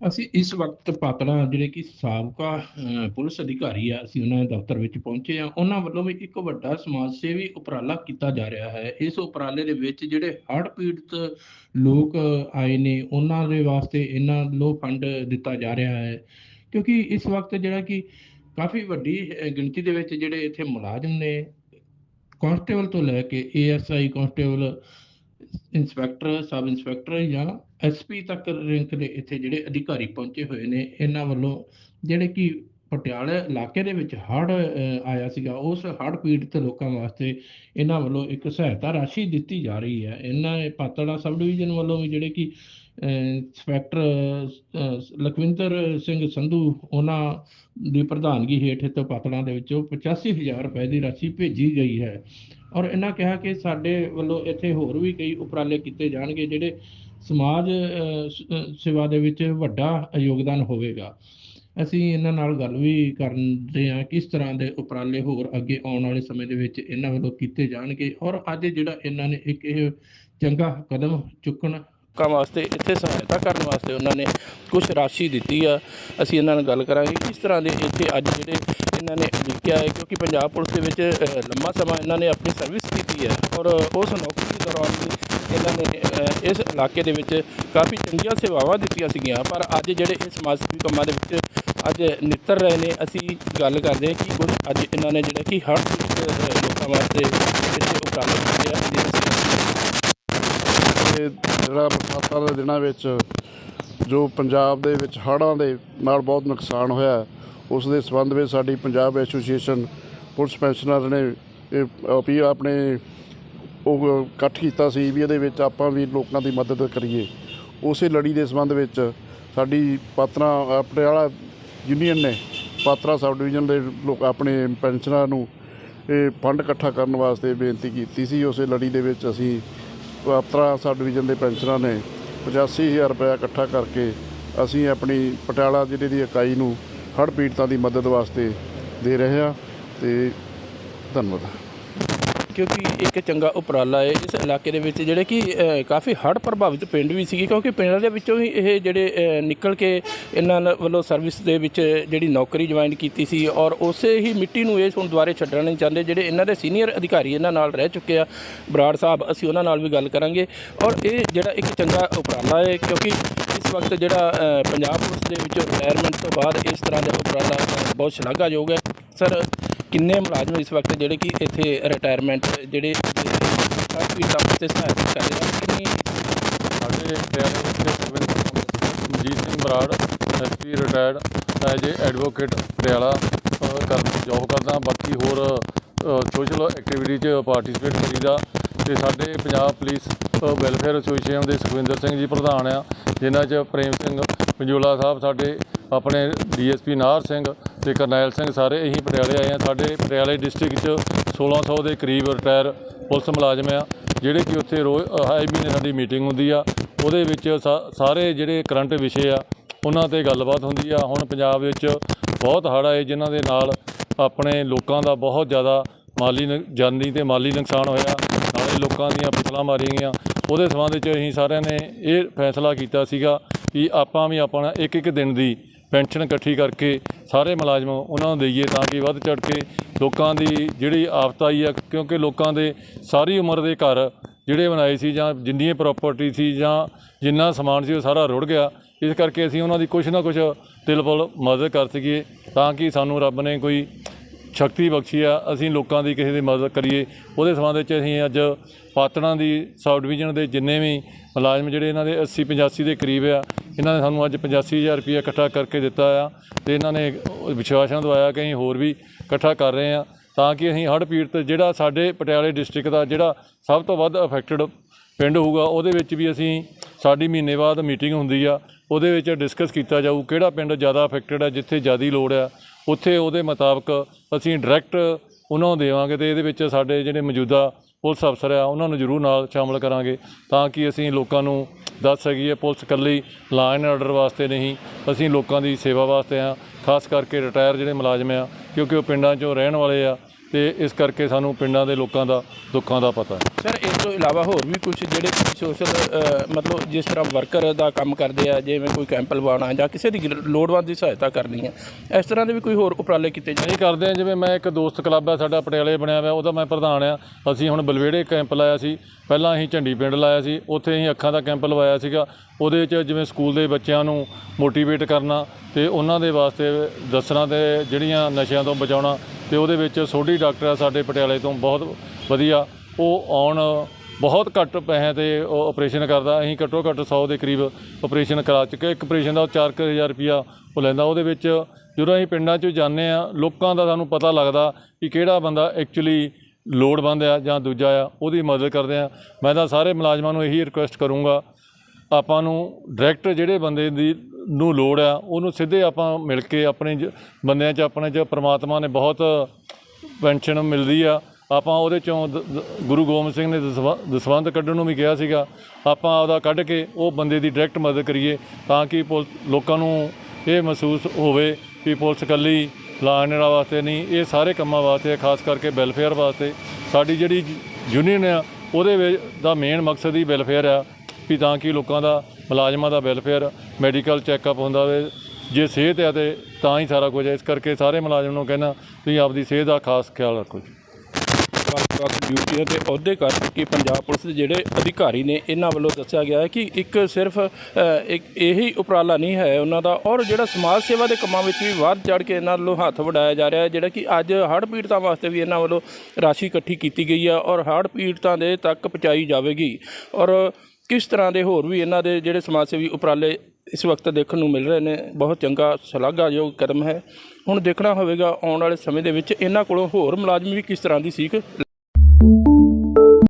ਅਸੀਂ ਇਸ ਵਕਤ ਪਾਤੜਾ ਜਿਹੜੇ ਕਿ ਸਾਬਕਾ ਪੁਲਿਸ ਅਧਿਕਾਰੀ ਆ, ਅਸੀਂ ਉਹਨਾਂ ਦੇ ਦਫ਼ਤਰ ਵਿੱਚ ਪਹੁੰਚੇ ਆ ਉਹਨਾਂ ਵੱਲੋਂ ਵੀ ਇੱਕ ਵੱਡਾ ਸਮਾਜ ਸੇਵੀ ਉਪਰਾਲਾ ਕੀਤਾ ਜਾ ਰਿਹਾ ਹੈ। ਇਸ ਉਪਰਾਲੇ ਦੇ ਵਿੱਚ ਜਿਹੜੇ ਹੜ੍ਹ ਪੀੜਤ ਲੋਕ ਆਏ ਨੇ, ਉਹਨਾਂ ਦੇ ਵਾਸਤੇ ਇਹਨਾਂ ਵੱਲੋਂ ਫੰਡ ਦਿੱਤਾ ਜਾ ਰਿਹਾ ਹੈ। ਕਿਉਂਕਿ ਇਸ ਵਕਤ ਜਿਹੜਾ ਕਿ ਕਾਫੀ ਵੱਡੀ ਗਿਣਤੀ ਦੇ ਵਿੱਚ ਜਿਹੜੇ ਇੱਥੇ ਮੁਲਾਜ਼ਮ ਨੇ ਕਾਂਸਟੇਬਲ ਤੋਂ ਲੈ ਕੇ ASI constable inspector sub inspector ਜਾਂ ਐਸਪੀ ਤੱਕ ਰੈਂਕ ਦੇ ਇੱਥੇ ਜਿਹੜੇ ਅਧਿਕਾਰੀ ਪਹੁੰਚੇ ਹੋਏ ਨੇ, ਇਹਨਾਂ ਵੱਲੋਂ ਜਿਹੜੇ ਕਿ ਪਟਿਆਲੇ ਇਲਾਕੇ ਦੇ ਵਿੱਚ ਹੜ੍ਹ ਆਇਆ ਸੀਗਾ। ਉਸ ਹੜ੍ਹ ਪੀੜਤ ਲੋਕਾਂ ਵਾਸਤੇ ਇਹਨਾਂ ਵੱਲੋਂ ਇੱਕ ਸਹਾਇਤਾ ਰਾਸ਼ੀ ਦਿੱਤੀ ਜਾ ਰਹੀ ਹੈ। ਇਹਨਾਂ ਇਹ ਪਾਤੜਾ ਸਬ ਡਿਵੀਜ਼ਨ ਵੱਲੋਂ ਵੀ ਜਿਹੜੇ ਕਿ ਇੰਸਪੈਕਟਰ ਲਖਵਿੰਦਰ ਸਿੰਘ ਸੰਧੂ, ਉਹਨਾਂ ਦੀ ਪ੍ਰਧਾਨਗੀ ਹੇਠ ਇੱਥੇ ਪਾਤੜਾਂ ਦੇ ਵਿੱਚੋਂ 85000 ਰੁਪਏ ਦੀ ਰਾਸ਼ੀ ਭੇਜੀ ਗਈ ਹੈ। ਔਰ ਇਹਨਾਂ ਕਿਹਾ ਕਿ ਸਾਡੇ ਵੱਲੋਂ ਇੱਥੇ ਹੋਰ ਵੀ ਕਈ ਉਪਰਾਲੇ ਕੀਤੇ ਜਾਣਗੇ ਜਿਹੜੇ ਸਮਾਜ ਸੇਵਾ ਦੇ ਵਿੱਚ ਵੱਡਾ ਯੋਗਦਾਨ ਹੋਵੇਗਾ। ਅਸੀਂ ਇਹਨਾਂ ਨਾਲ ਗੱਲ ਵੀ ਕਰਦੇ ਹਾਂ ਕਿਸ ਤਰ੍ਹਾਂ ਦੇ ਉਪਰਾਲੇ ਹੋਰ ਅੱਗੇ ਆਉਣ ਵਾਲੇ ਸਮੇਂ ਦੇ ਵਿੱਚ ਇਹਨਾਂ ਵੱਲੋਂ ਕੀਤੇ ਜਾਣਗੇ ਔਰ ਅੱਜ ਜਿਹੜਾ ਇਹਨਾਂ ਨੇ ਇੱਕ ਇਹ ਚੰਗਾ ਕਦਮ ਚੁੱਕਣ ਲੋਕਾਂ ਵਾਸਤੇ ਇੱਥੇ ਸਹਾਇਤਾ ਕਰਨ ਵਾਸਤੇ ਉਹਨਾਂ ਨੇ ਕੁਝ ਰਾਸ਼ੀ ਦਿੱਤੀ ਆ। ਅਸੀਂ ਇਹਨਾਂ ਨਾਲ ਗੱਲ ਕਰਾਂਗੇ ਕਿਸ ਤਰ੍ਹਾਂ ਦੇ ਇੱਥੇ ਅੱਜ ਜਿਹੜੇ ਇਹਨਾਂ ਨੇ ਲਿਖਿਆ ਹੈ ਕਿਉਂਕਿ ਪੰਜਾਬ ਪੁਲਿਸ ਦੇ ਵਿੱਚ ਅ, ਲੰਮਾ ਸਮਾਂ ਇਹਨਾਂ ਨੇ ਆਪਣੀ ਸਰਵਿਸ ਕੀਤੀ ਹੈ ਔਰ ਉਸ ਨੌਕਰੀ ਦੇ ਦੌਰਾਨ ਵੀ ਇਹਨਾਂ ਨੇ ਇਸ ਇਲਾਕੇ ਦੇ ਵਿੱਚ ਕਾਫੀ ਚੰਗੀਆਂ ਸੇਵਾਵਾਂ ਦਿੱਤੀਆਂ ਸੀਗੀਆਂ। ਪਰ ਅੱਜ ਜਿਹੜੇ ਇਹ ਸਮਾਜ ਸੇਵੀ ਕੰਮਾਂ ਦੇ ਵਿੱਚ ਅੱਜ ਨਿੱਤਰ ਰਹੇ ਨੇ। ਅਸੀਂ ਗੱਲ ਕਰਦੇ ਹਾਂ ਕਿ ਕੁਝ ਅੱਜ ਇਹਨਾਂ ਨੇ ਜਿਹੜਾ ਕਿ ਹਰ ਲੋਕਾਂ ਵਾਸਤੇ ਇੱਥੇ ਉਪਰਾਲੇ ਕੀਤੇ ਆ ਜਿਹੜਾ ਬਰਸਾਤਾਂ ਦੇ ਦਿਨਾਂ ਵਿੱਚ ਜੋ ਪੰਜਾਬ ਦੇ ਵਿੱਚ ਹੜ੍ਹਾਂ ਦੇ ਨਾਲ ਬਹੁਤ ਨੁਕਸਾਨ ਹੋਇਆ ਉਸ ਦੇ ਸੰਬੰਧ ਵਿੱਚ ਸਾਡੀ ਪੰਜਾਬ ਐਸੋਸੀਏਸ਼ਨ ਪੁਲਿਸ ਪੈਨਸ਼ਨਰ ਨੇ ਇਹ ਵੀ ਆਪਣੇ ਉਹ ਇਕੱਠ ਕੀਤਾ ਸੀ ਵੀ ਇਹਦੇ ਵਿੱਚ ਆਪਾਂ ਵੀ ਲੋਕਾਂ ਦੀ ਮਦਦ ਕਰੀਏ। ਉਸੇ ਲੜੀ ਦੇ ਸੰਬੰਧ ਵਿੱਚ ਸਾਡੀ ਪਾਤਰਾ ਪਟਿਆਲਾ ਯੂਨੀਅਨ ਨੇ ਪਾਤਰਾ ਸਬ ਡਿਵੀਜ਼ਨ ਦੇ ਲੋਕ ਆਪਣੇ ਪੈਨਸ਼ਨਰਾਂ ਨੂੰ ਇਹ ਫੰਡ ਇਕੱਠਾ ਕਰਨ ਵਾਸਤੇ ਬੇਨਤੀ ਕੀਤੀ ਸੀ। ਉਸੇ ਲੜੀ ਦੇ ਵਿੱਚ ਅਸੀਂ ਪਾਤਰਾ ਸਬ ਡਿਵੀਜ਼ਨ ਦੇ ਪੈਨਸ਼ਨਰਾਂ ਨੇ 85000 ਰੁਪਏ ਇਕੱਠਾ ਕਰਕੇ ਅਸੀਂ ਆਪਣੀ ਪਟਿਆਲਾ ਜ਼ਿਲ੍ਹੇ ਦੀ ਇਕਾਈ ਨੂੰ ਹੜ੍ਹ ਪੀੜਤਾਂ ਦੀ ਮਦਦ ਵਾਸਤੇ ਦੇ ਰਹੇ ਹਾਂ ਤੇ ਧੰਨਵਾਦ। ਕਿਉਂਕਿ ਇੱਕ ਚੰਗਾ ਉਪਰਾਲਾ ਹੈ ਇਸ ਇਲਾਕੇ ਦੇ ਵਿੱਚ, ਜਿਹੜੇ ਕਿ ਕਾਫੀ ਹੜ੍ਹ ਪ੍ਰਭਾਵਿਤ ਪਿੰਡ ਵੀ ਸੀਗੇ, ਕਿਉਂਕਿ ਪਿੰਡਾਂ ਦੇ ਵਿੱਚੋਂ ਹੀ ਇਹ ਜਿਹੜੇ ਨਿਕਲ ਕੇ ਇਹਨਾਂ ਵੱਲੋਂ ਸਰਵਿਸ ਦੇ ਵਿੱਚ ਜਿਹੜੀ ਨੌਕਰੀ ਜੁਆਇਨ ਕੀਤੀ ਸੀ ਔਰ ਉਸੇ ਹੀ ਮਿੱਟੀ ਨੂੰ ਇਹ ਹੁਣ ਦੁਬਾਰੇ ਛੱਡਣਾ ਨਹੀਂ ਚਾਹੁੰਦੇ, ਜਿਹੜੇ ਇਹਨਾਂ ਦੇ ਸੀਨੀਅਰ ਅਧਿਕਾਰੀ ਇਹਨਾਂ ਨਾਲ ਰਹਿ ਚੁੱਕੇ ਆ, ਬਰਾੜ ਸਾਹਿਬ, ਅਸੀਂ ਉਹਨਾਂ ਨਾਲ ਵੀ ਗੱਲ ਕਰਾਂਗੇ। ਔਰ ਇਹ ਜਿਹੜਾ ਇੱਕ ਚੰਗਾ ਉਪਰਾਲਾ ਹੈ, ਕਿਉਂਕਿ ਇਸ ਵਕਤ ਜਿਹੜਾ ਪੰਜਾਬ ਪੁਲਿਸ ਦੇ ਵਿੱਚੋਂ ਰਿਟਾਇਰਮੈਂਟ ਤੋਂ ਬਾਅਦ ਇਸ ਤਰ੍ਹਾਂ ਦਾ ਉਪਰਾਲਾ ਬਹੁਤ ਸ਼ਲਾਘਾਯੋਗ ਹੈ। ਸਰ ਕਿੰਨੇ ਮੁਲਾਜ਼ਮ ਇਸ ਵਕਤ ਜਿਹੜੇ ਕਿ ਇੱਥੇ ਰਿਟਾਇਰਮੈਂਟ ਜਿਹੜੇ ਕਾਫੀ ਟਾਪ ਤੇ ਸਹਾਇਤਾ ਕਰ ਰਹੇ ਹਨ ਕਿੰਨੀ ਸਾਡੇ ਪਟਿਆਲੇ ਵਿੱਚ Sarvinder Manjit Singh Brar, SP retired as a advocate Patiala, ਅਹ ਕਰ ਜੋਬ ਕਰਦਾ। ਬਾਕੀ ਹੋਰ ਸੋਸ਼ਲ ਐਕਟੀਵਿਟੀ 'ਚ ਪਾਰਟਿਸਿਪੇਟ ਕਰੀਦਾ। ਤੇ ਸਾਡੇ ਪੰਜਾਬ ਪੁਲਿਸ ਵੈਲਫੇਅਰ ਐਸੋਸੀਏਸ਼ਨ ਦੇ ਸੁਖਵਿੰਦਰ ਸਿੰਘ ਜੀ ਪ੍ਰਧਾਨ ਆ, ਜਿਨ੍ਹਾਂ 'ਚ ਪ੍ਰੇਮ ਸਿੰਘ ਪੰਜੋਲਾ ਸਾਹਿਬ ਸਾਡੇ ਆਪਣੇ ਡੀਐਸਪੀ ਨਾਹਰ ਸਿੰਘ ਤੇ ਕਰਨੈਲ ਸਿੰਘ ਸਾਰੇ ਇਹੀ ਪਟਿਆਲੇ ਆਏ ਆ। ਸਾਡੇ ਪਟਿਆਲੇ ਡਿਸਟ੍ਰਿਕਟ 'ਚ 1600 ਦੇ ਕਰੀਬ ਰਿਟਾਇਰ ਪੁਲਿਸ ਮੁਲਾਜ਼ਮ ਆ, ਜਿਹੜੇ ਕਿ ਉੱਥੇ ਰੋਜ਼ ਹਾਈ ਮਹੀਨੇ ਸਾਡੀ ਮੀਟਿੰਗ ਹੁੰਦੀ ਆ। ਉਹਦੇ ਵਿੱਚ ਸਾ- ਸਾਰੇ ਜਿਹੜੇ ਕਰੰਟ ਵਿਸ਼ੇ ਆ, ਉਹਨਾਂ ਤੇ ਗੱਲਬਾਤ ਹੁੰਦੀ ਆ। ਹੁਣ ਪੰਜਾਬ ਵਿੱਚ ਬਹੁਤ ਹੜ੍ਹ ਆਏ, ਜਿਨ੍ਹਾਂ ਦੇ ਨਾਲ ਆਪਣੇ ਲੋਕਾਂ ਦਾ ਬਹੁਤ ਜ਼ਿਆਦਾ ਮਾਲੀ ਨੁ- ਜਾਨੀ ਤੇ ਮਾਲੀ ਨੁਕਸਾਨ ਹੋਇਆ। ਨਾਲੇ ਲੋਕਾਂ ਦੀਆਂ ਫਸਲਾਂ ਮਾਰੀਆਂ ਗਈਆਂ। ਉਹਦੇ ਸੰਬੰਧ ਵਿੱਚ ਅਸੀਂ ਸਾਰਿਆਂ ਨੇ ਇਹ ਫੈਸਲਾ ਕੀਤਾ ਸੀਗਾ ਕਿ ਆਪਾਂ ਵੀ ਆਪਣਾ ਇੱਕ ਇੱਕ ਦਿਨ ਦੀ ਪੈਨਸ਼ਨ ਇਕੱਠੀ ਕਰਕੇ ਸਾਰੇ ਮੁਲਾਜ਼ਮ ਉਹਨਾਂ ਨੂੰ ਦਈਏ ਤਾਂ ਕਿ ਵੱਧ ਚੜ ਕੇ ਲੋਕਾਂ ਦੀ ਜਿਹੜੀ ਆਫਤ ਆਈ ਆ, ਕਿਉਂਕਿ ਲੋਕਾਂ ਦੇ ਸਾਰੀ ਉਮਰ ਦੇ ਘਰ ਜਿਹੜੇ ਬਣਾਏ ਸੀ ਜਾਂ ਜਿੰਨੀ ਪ੍ਰਾਪਰਟੀ ਸੀ ਜਾਂ ਜਿੰਨਾ ਸਮਾਨ ਸੀ ਉਹ ਸਾਰਾ ਰੁੜ ਗਿਆ। ਇਸ ਕਰਕੇ ਅਸੀਂ ਉਹਨਾਂ ਦੀ ਕੁਛ ਨਾ ਕੁਛ ਤਿਲਫੁਲ ਮਦਦ ਕਰ ਸਕੀਏ ਤਾਂ ਕਿ ਸਾਨੂੰ ਰੱਬ ਨੇ ਕੋਈ ਸ਼ਕਤੀ ਬਖਸ਼ੀ ਆ, ਅਸੀਂ ਲੋਕਾਂ ਦੀ ਕਿਸੇ ਦੀ ਮਦਦ ਕਰੀਏ। ਉਹਦੇ ਸੰਬੰਧ ਵਿੱਚ ਅਸੀਂ ਅੱਜ ਪਾਤੜਾਂ ਦੀ ਸਬ ਡਿਵੀਜ਼ਨ ਦੇ ਜਿੰਨੇ ਵੀ ਮੁਲਾਜ਼ਮ ਜਿਹੜੇ ਇਹਨਾਂ ਦੇ 80 85 ਦੇ ਕਰੀਬ ਆ ਇਹਨਾਂ ਨੇ ਸਾਨੂੰ ਅੱਜ 85000 ਰੁਪਏ ਇਕੱਠਾ ਕਰਕੇ ਦਿੱਤਾ ਆ ਤੇ ਇਹਨਾਂ ਨੇ ਵਿਸ਼ਵਾਸਾਂ ਦਵਾਇਆ ਕਿ ਅਸੀਂ ਹੋਰ ਵੀ ਇਕੱਠਾ ਕਰ ਰਹੇ ਆ ਤਾਂ ਕਿ ਅਸੀਂ ਹੜ੍ਹ ਪੀੜਤ ਜਿਹੜਾ ਸਾਡੇ ਪਟਿਆਲੇ ਡਿਸਟ੍ਰਿਕਟ ਦਾ ਜਿਹੜਾ ਸਭ ਤੋਂ ਵੱਧ ਅਫੈਕਟਡ ਪਿੰਡ ਹੋਊਗਾ, ਉਹਦੇ ਵਿੱਚ ਵੀ ਅਸੀਂ ਸਾਡੀ ਮਹੀਨੇ ਬਾਅਦ ਮੀਟਿੰਗ ਹੁੰਦੀ ਆ, ਉਹਦੇ ਵਿੱਚ ਡਿਸਕਸ ਕੀਤਾ ਜਾਊ ਕਿਹੜਾ ਪਿੰਡ ਜ਼ਿਆਦਾ ਅਫੈਕਟਡ ਹੈ ਜਿੱਥੇ ਜ਼ਿਆਦੀ ਲੋੜ ਆ, ਉੱਥੇ ਉਹਦੇ ਮੁਤਾਬਕ ਅਸੀਂ ਡਾਇਰੈਕਟ ਉਹਨਾਂ ਨੂੰ ਦੇਵਾਂਗੇ ਤੇ ਇਹਦੇ ਵਿੱਚ ਸਾਡੇ ਜਿਹੜੇ ਮੌਜੂਦਾ ਪੁਲਿਸ ਅਫਸਰ ਆ, ਉਹਨਾਂ ਨੂੰ ਜ਼ਰੂਰ ਨਾਲ ਸ਼ਾਮਲ ਕਰਾਂਗੇ ਤਾਂ ਕਿ ਅਸੀਂ ਲੋਕਾਂ ਨੂੰ ਦੱਸ ਸਕੀਏ ਪੁਲਿਸ ਇਕੱਲੀ ਲਾਅ ਐਂਡ ਆਰਡਰ ਵਾਸਤੇ ਨਹੀਂ, ਅਸੀਂ ਲੋਕਾਂ ਦੀ ਸੇਵਾ ਵਾਸਤੇ ਆ, ਖਾਸ ਕਰਕੇ ਰਿਟਾਇਰ ਜਿਹੜੇ ਮੁਲਾਜ਼ਮ ਆ, ਕਿਉਂਕਿ ਉਹ ਪਿੰਡਾਂ 'ਚੋਂ ਰਹਿਣ ਵਾਲੇ ਆ ਤੇ ਇਸ ਕਰਕੇ ਸਾਨੂੰ ਪਿੰਡਾਂ ਦੇ ਲੋਕਾਂ ਦਾ ਦੁੱਖਾਂ ਦਾ ਪਤਾ ਹੈ। ਸਰ ਇਸ ਤੋਂ ਇਲਾਵਾ ਹੋਰ ਵੀ ਕੁਝ ਜਿਹੜੇ ਸੋਸ਼ਲ ਮਤਲਬ ਜਿਸ ਤਰ੍ਹਾਂ ਵਰਕਰ ਦਾ ਕੰਮ ਕਰਦੇ ਆ ਜਿਵੇਂ ਕੋਈ ਕੈਂਪ ਲਵਾਉਣਾ ਜਾਂ ਕਿਸੇ ਦੀ ਲੋੜਵੰਦ ਦੀ ਸਹਾਇਤਾ ਕਰਨੀ ਹੈ ਇਸ ਤਰ੍ਹਾਂ ਦੇ ਵੀ ਕੋਈ ਹੋਰ ਉਪਰਾਲੇ ਕੀਤੇ ਜਾਣ ਅਸੀਂ ਕਰਦੇ ਹਾਂ ਜਿਵੇਂ ਮੈਂ ਇੱਕ ਦੋਸਤ ਕਲੱਬ ਹੈ ਸਾਡਾ ਪਟਿਆਲੇ ਬਣਿਆ ਹੋਇਆ ਉਹਦਾ ਮੈਂ ਪ੍ਰਧਾਨ ਆ ਅਸੀਂ ਹੁਣ ਬਲਵੇੜੇ ਕੈਂਪ ਲਾਇਆ ਸੀ ਪਹਿਲਾਂ ਅਸੀਂ ਝੰਡੀ ਪਿੰਡ ਲਾਇਆ ਸੀ ਉੱਥੇ ਅਸੀਂ ਅੱਖਾਂ ਦਾ ਕੈਂਪ ਲਵਾਇਆ ਸੀਗਾ। ਉਹਦੇ ਵਿੱਚ ਜਿਵੇਂ ਸਕੂਲ ਦੇ ਬੱਚਿਆਂ ਨੂੰ ਮੋਟੀਵੇਟ ਕਰਨਾ ਤੇ ਉਹਨਾਂ ਦੇ ਵਾਸਤੇ ਦੱਸਣਾ ਤੇ ਜਿਹੜੀਆਂ ਨਸ਼ਿਆਂ ਤੋਂ ਬਚਾਉਣਾ ਤੇ ਉਹਦੇ ਵਿੱਚ ਸੋਢੀ ਡਾਕਟਰ ਆ ਸਾਡੇ ਪਟਿਆਲੇ ਤੋਂ, ਬਹੁਤ ਵਧੀਆ। ਉਹ ਆਉਣ, ਬਹੁਤ ਘੱਟ ਪੈਸਿਆਂ ਤੇ ਉਹ ਆਪਰੇਸ਼ਨ ਕਰਦਾ। ਅਸੀਂ ਘੱਟੋ ਘੱਟ 100 ਦੇ ਕਰੀਬ ਆਪਰੇਸ਼ਨ ਕਰਾ ਚੁੱਕੇ। ਇੱਕ ਆਪਰੇਸ਼ਨ ਦਾ 4000 ਰੁਪਿਆ ਉਹ ਲੈਂਦਾ। ਉਹਦੇ ਵਿੱਚ ਜਦੋਂ ਅਸੀਂ ਪਿੰਡਾਂ 'ਚ ਜਾਂਦੇ ਆ ਲੋਕਾਂ ਦਾ ਸਾਨੂੰ ਪਤਾ ਲੱਗਦਾ ਕਿ ਕਿਹੜਾ ਬੰਦਾ ਐਕਚੁਅਲੀ ਲੋੜਵੰਦ ਆ ਜਾਂ ਦੂਜਾ ਆ, ਉਹਦੀ ਮਦਦ ਕਰਦੇ ਆ ਮੈਂ ਤਾਂ ਸਾਰੇ ਮੁਲਾਜ਼ਮਾਂ ਨੂੰ ਇਹੀ ਰਿਕੁਐਸਟ ਕਰੂੰਗਾ। ਆਪਾਂ ਨੂੰ ਡਾਇਰੈਕਟ ਜਿਹੜੇ ਬੰਦੇ ਦੀ ਨੂੰ ਲੋੜ ਆ, ਉਹਨੂੰ ਸਿੱਧੇ ਆਪਾਂ ਮਿਲ ਕੇ ਆਪਣੇ ਜ- ਬੰਦਿਆਂ 'ਚ, ਆਪਣੇ 'ਚ, ਪ੍ਰਮਾਤਮਾ ਨੇ ਬਹੁਤ ਪੈਨਸ਼ਨ ਮਿਲਦੀ ਆ। ਆਪਾਂ ਉਹਦੇ ਚੋਂ ਦ- ਗੁਰੂ ਗੋਬਿੰਦ ਸਿੰਘ ਨੇ ਦਸਵ- ਦਸਵੰਧ ਕੱਢਣ ਨੂੰ ਵੀ ਕਿਹਾ ਸੀਗਾ। ਆਪਾਂ ਉਹਦਾ ਕੱਢ ਕੇ ਉਹ ਬੰਦੇ ਦੀ ਡਾਇਰੈਕਟ ਮਦਦ ਕਰੀਏ ਤਾਂ ਕਿ ਪੁਲਿਸ ਲੋਕਾਂ ਨੂੰ ਇਹ ਮਹਿਸੂਸ ਹੋਵੇ ਕਿ ਪੁਲਿਸ ਇਕੱਲੀ ਲਾਣ ਵਾਸਤੇ ਨਹੀਂ, ਇਹ ਸਾਰੇ ਕੰਮਾਂ ਵਾਸਤੇ ਖਾਸ ਕਰਕੇ ਵੈਲਫੇਅਰ ਵਾਸਤੇ। ਸਾਡੀ ਜਿਹੜੀ ਯੂਨੀਅਨ ਆ, ਉਹਦੇ ਵਿੱਚ ਦਾ ਮੇਨ ਮਕਸਦ ਹੀ ਵੈਲਫੇਅਰ ਆ, ਵੀ ਤਾਂ ਕਿ ਲੋਕਾਂ ਦਾ ਮੁਲਾਜ਼ਮਾਂ ਦਾ ਵੈਲਫੇਅਰ ਮੈਡੀਕਲ ਚੈੱਕਅਪ ਹੁੰਦਾ ਵੇ, ਜੇ ਸਿਹਤ ਹੈ ਤੇ ਤਾਂ ਹੀ ਸਾਰਾ ਕੁਝ ਹੈ ਇਸ ਕਰਕੇ ਸਾਰੇ ਮੁਲਾਜ਼ਮ ਨੂੰ ਕਹਿਣਾ ਤੁਸੀਂ ਆਪਦੀ ਸਿਹਤ ਦਾ ਖਾਸ ਖਿਆਲ ਰੱਖੋ ਜੀ। ਵੱਖ-ਵੱਖ ਡਿਊਟੀਆਂ ਤੇ ਅਹੁਦੇ ਕਰਕੇ ਪੰਜਾਬ ਪੁਲਿਸ ਦੇ ਜਿਹੜੇ ਅਧਿਕਾਰੀ ਨੇ, ਇਹਨਾਂ ਵੱਲੋਂ ਦੱਸਿਆ ਗਿਆ ਹੈ ਕਿ ਇੱਕ ਸਿਰਫ ਇੱਕ ਇਹੀ ਉਪਰਾਲਾ ਨਹੀਂ ਹੈ ਉਹਨਾਂ ਦਾ, ਔਰ ਜਿਹੜਾ ਸਮਾਜ ਸੇਵਾ ਦੇ ਕੰਮਾਂ ਵਿੱਚ ਵੀ ਵੱਧ ਚੜ ਕੇ ਇਹਨਾਂ ਵੱਲੋਂ ਹੱਥ ਵਡਾਇਆ ਜਾ ਰਿਹਾ ਹੈ, ਜਿਹੜਾ ਕਿ ਅੱਜ ਹੜ੍ਹ ਪੀੜਤਾਂ ਵਾਸਤੇ ਵੀ ਇਹਨਾਂ ਵੱਲੋਂ ਰਾਸ਼ੀ ਇਕੱਠੀ ਕੀਤੀ ਗਈ ਹੈ ਔਰ ਹੜ੍ਹ ਪੀੜਤਾਂ ਦੇ ਤੱਕ ਪਹੁੰਚਾਈ ਜਾਵੇਗੀ। ਔਰ ਕਿਸ ਤਰ੍ਹਾਂ ਦੇ ਹੋਰ ਵੀ ਇਹਨਾਂ ਦੇ ਜਿਹੜੇ ਸਮਾਜ ਸੇਵੀ ਉਪਰਾਲੇ ਇਸ ਵਕਤ ਦੇਖਣ ਨੂੰ ਮਿਲ ਰਹੇ ਨੇ, ਬਹੁਤ ਚੰਗਾ ਸ਼ਲਾਘਾਯੋਗ ਕਦਮ ਹੈ। ਹੁਣ ਦੇਖਣਾ ਹੋਵੇਗਾ ਆਉਣ ਵਾਲੇ ਸਮੇਂ ਦੇ ਵਿੱਚ ਇਹਨਾਂ ਕੋਲੋਂ ਹੋਰ ਮੁਲਾਜ਼ਮ ਵੀ ਕਿਸ ਤਰ੍ਹਾਂ ਦੀ ਸੀਖ